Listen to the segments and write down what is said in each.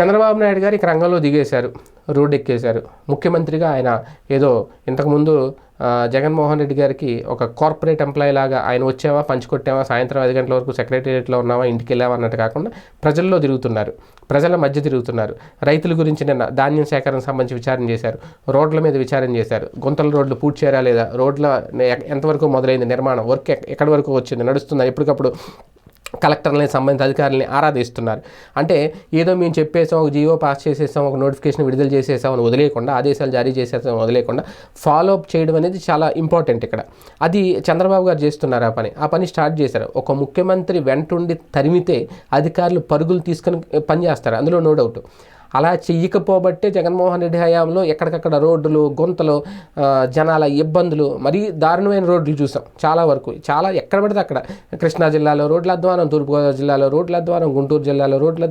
చంద్రబాబు నాయుడు గారు ఇక రంగంలో దిగేశారు రోడ్డు ఎక్కేశారు. ముఖ్యమంత్రిగా ఆయన ఏదో ఇంతకుముందు జగన్మోహన్ రెడ్డి గారికి ఒక కార్పొరేట్ ఎంప్లాయీ లాగా ఆయన వచ్చావా పంచుకొట్టావా సాయంత్రం ఐదు గంటల వరకు సెక్రటేరియట్లో ఉన్నావా ఇంటికి వెళ్ళావా అన్నట్టు కాకుండా ప్రజల్లో తిరుగుతున్నారు. ప్రజల మధ్య తిరుగుతున్నారు. రైతుల గురించి నిన్న ధాన్యం సేకరణ సంబంధించి విచారణ చేశారు. రోడ్ల మీద విచారణ చేశారు. గుంతల రోడ్లు పూర్తి లేదా? రోడ్ల ఎంతవరకు మొదలైంది? నిర్మాణం వర్క్ ఎక్కడి వరకు వచ్చింది? నడుస్తుందా? ఎప్పటికప్పుడు కలెక్టర్లని సంబంధిత అధికారులని ఆరాధిస్తున్నారు. అంటే ఏదో మేము చెప్పేసాం ఒక జీవో పాస్ చేసేసాం ఒక నోటిఫికేషన్ విడుదల చేసేసాం అని వదిలేయకుండా ఆదేశాలు జారీ చేసేసాం వదిలేయకుండా ఫాలో అప్ చేయడం అనేది చాలా ఇంపార్టెంట్ ఇక్కడ. అది చంద్రబాబు గారు చేస్తున్నారు ఆ పని. ఆ పని స్టార్ట్ చేశారు. ఒక ముఖ్యమంత్రి వెంటుండి తరిమితే అధికారులు పరుగులు తీసుకొని పనిచేస్తారు అందులో నో డౌట్ అలా చెయ్యకపోబట్టే జగన్మోహన్ రెడ్డి హయాంలో ఎక్కడికక్కడ రోడ్లు గుంతలు జనాల ఇబ్బందులు మరీ దారుణమైన రోడ్లు చూసాం చాలా వరకు. చాలా ఎక్కడ పడితే అక్కడ. కృష్ణా జిల్లాలో రోడ్ల అధ్వానం తూర్పుగోదావరి జిల్లాలో రోడ్ల అధ్వానం గుంటూరు జిల్లాలో రోడ్ల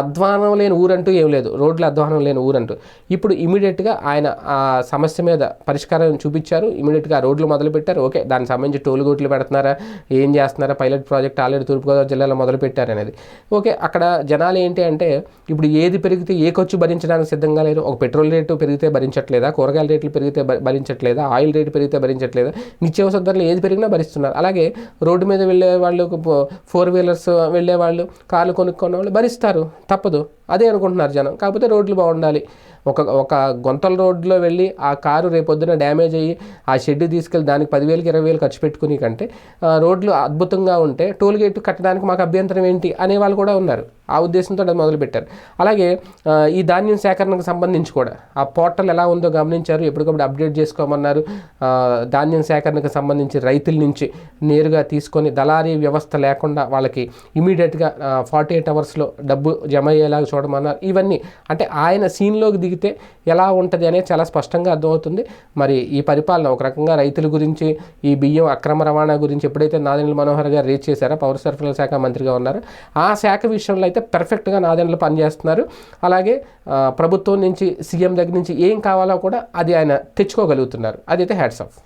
అధ్వానం అధ్వానం లేని ఊరంటూ ఏం లేదు. రోడ్ల అధ్వానం లేని ఊరంటూ. ఇప్పుడు ఇమీడియట్గా ఆయన ఆ సమస్య మీద పరిష్కారం చూపించారు. ఇమీడియట్గా రోడ్లు మొదలుపెట్టారు. ఓకే దానికి సంబంధించి టోల్ గోట్లు పెడుతున్నారా? ఏం చేస్తున్నారా? పైలట్ ప్రాజెక్ట్ ఆల్రెడీ తూర్పుగోదావరి జిల్లాలో మొదలుపెట్టారు అనేది ఓకే అక్కడ జనాలు ఏంటి అంటే ఇప్పుడు ఏది పెరిగితే ఏ ఖర్చు భరించడానికి సిద్ధంగా లేరు? ఒక పెట్రోల్ రేటు పెరిగితే భరించట్లేదా? కూరగాయల రేట్లు పెరిగితే భరించట్లేదా? ఆయిల్ రేటు పెరిగితే భరించట్లేదా? నిత్యావసర ధరలు ఏది పెరిగినా భరిస్తున్నారు. అలాగే రోడ్డు మీద వెళ్ళే వాళ్ళు ఫోర్ వీలర్స్ వెళ్ళే వాళ్ళు కార్లు కొనుక్కున్న వాళ్ళు భరిస్తారు. తప్పదు. అదే అనుకుంటున్నారు జనం. కాకపోతే రోడ్లు బాగుండాలి. ఒక ఒక గొంతల రోడ్లో వెళ్ళి ఆ కారు రేపొద్దున డ్యామేజ్ అయ్యి ఆ షెడ్ తీసుకెళ్ళి దానికి పదివేలకి ఇరవై వేలు ఖర్చు పెట్టుకుని కంటే రోడ్లు అద్భుతంగా ఉంటే టోల్ గేట్ కట్టడానికి మాకు అభ్యంతరం ఏంటి? అనే వాళ్ళు కూడా ఉన్నారు. ఆ ఉద్దేశంతో అది మొదలుపెట్టారు. అలాగే ఈ ధాన్యం సేకరణకు సంబంధించి కూడా. ఆ పోర్టల్ ఎలా ఉందో గమనించారు ఎప్పటికప్పుడు అప్డేట్ చేసుకోమన్నారు. ధాన్యం సేకరణకు సంబంధించి రైతుల నుంచి నేరుగా తీసుకొని దళారీ వ్యవస్థ లేకుండా వాళ్ళకి ఇమీడియట్గా ఫార్టీ ఎయిట్ అవర్స్లో డబ్బు జమ అయ్యేలాగా చూడమన్నారు. ఇవన్నీ అంటే ఆయన సీన్లోకి దిగితే ఎలా ఉంటుంది అనేది చాలా స్పష్టంగా అర్థమవుతుంది. మరి ఈ పరిపాలన ఒక రకంగా రైతుల గురించి ఈ బియ్యం అక్రమ రవాణా గురించి ఎప్పుడైతే నాదెండ్ల మనోహర్ గారు రీచ్ చేశారో పౌర సరఫరాల శాఖ మంత్రిగా ఉన్నారు. ఆ శాఖ విషయంలో అయితే పర్ఫెక్ట్గా నాదెండ్లు పనిచేస్తున్నారు. అలా అలాగే ప్రభుత్వం నుంచి సీఎం దగ్గర నుంచి ఏం కావాలో కూడా అది ఆయన తెచ్చుకోగలుగుతున్నారు. అదైతే హ్యాట్స్ ఆఫ్.